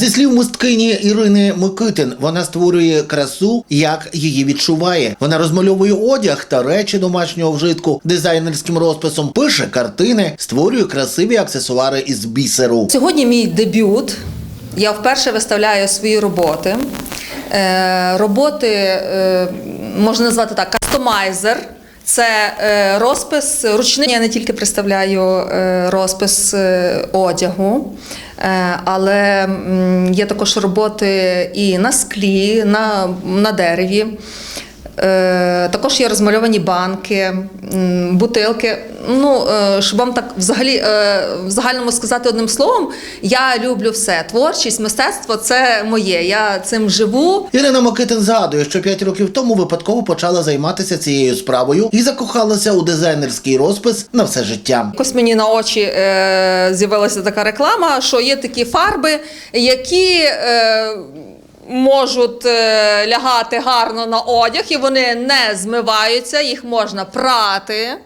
Зі слів мисткині Ірини Микитин, вона створює красу, як її відчуває. Вона розмальовує одяг та речі домашнього вжитку дизайнерським розписом, пише картини, створює красиві аксесуари із бісеру. Сьогодні мій дебют. Я вперше виставляю свої роботи. Е, роботи е, можна назвати так: кастомайзер. Це е, розпис ручний. Я не тільки представляю е, розпис е, одягу, але є також роботи і на склі, на, на дереві. Е, також є розмальовані банки, бутилки. Ну, е, щоб вам так взагалі е, в загальному сказати одним словом, я люблю все. Творчість, мистецтво це моє. Я цим живу. Ірина Микитин згадує, що 5 років тому випадково почала займатися цією справою і закохалася у дизайнерський розпис на все життя. Якось мені на очі е, з'явилася така реклама, що є такі фарби, які е, можуть е, лягати гарно на одяг, і вони не змиваються, їх можна прати.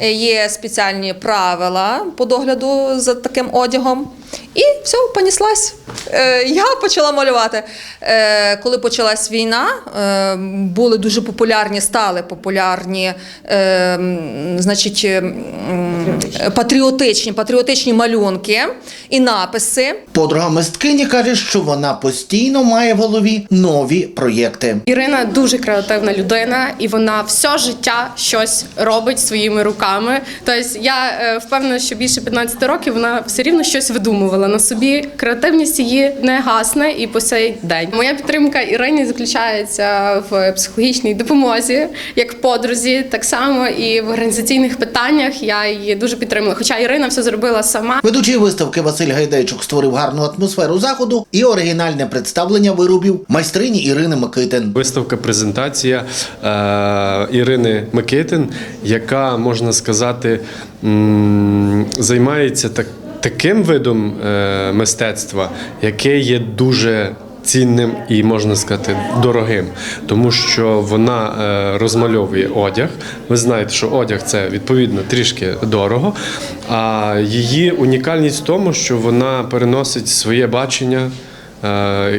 Е, Є спеціальні правила по догляду за таким одягом. І все, поніслась. Е, Я почала малювати. Е, Коли почалась війна, е, були дуже популярні, стали популярні значить, е, патріотичні, патріотичні малюнки і написи. Подруга мисткині каже, що вона постійно має в голові нові проєкти. Ірина дуже креативна людина, і вона все життя щось робить своїми руками. Тобто я впевнена, що більше 15 років вона все рівно щось видумувала на собі. Креативність її не гасне і по сей день. Моя підтримка Ірині заключається в психологічній допомозі, як подрузі, так само і в організаційних питаннях я її дуже підтримую. Хоча Ірина все зробила сама. Ведучий виставки Василь Гайдайчук створив гарну атмосферу заходу і оригінальне представлення виробів майстрині Ірини Микитин. Виставка презентація е, Ірини Микитин, яка можна сказати м, займається так, таким видом е, мистецтва, яке є дуже. Цінним і можна сказати дорогим, тому що вона е, розмальовує одяг. Ви знаєте, що одяг це відповідно трішки дорого. А її унікальність в тому, що вона переносить своє бачення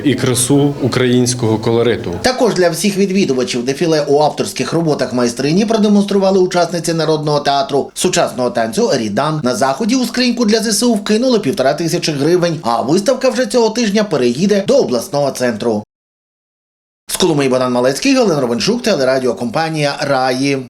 і красу українського колориту. Також для всіх відвідувачів дефіле у авторських роботах майстрині продемонстрували учасниці народного театру сучасного танцю Рідан. На заході у скриньку для ЗСУ вкинули півтора тисячі гривень. А виставка вже цього тижня переїде до обласного центру. З Коломиї Богдан Малецький, Галина Ровенчук, телерадіокомпанія Раї.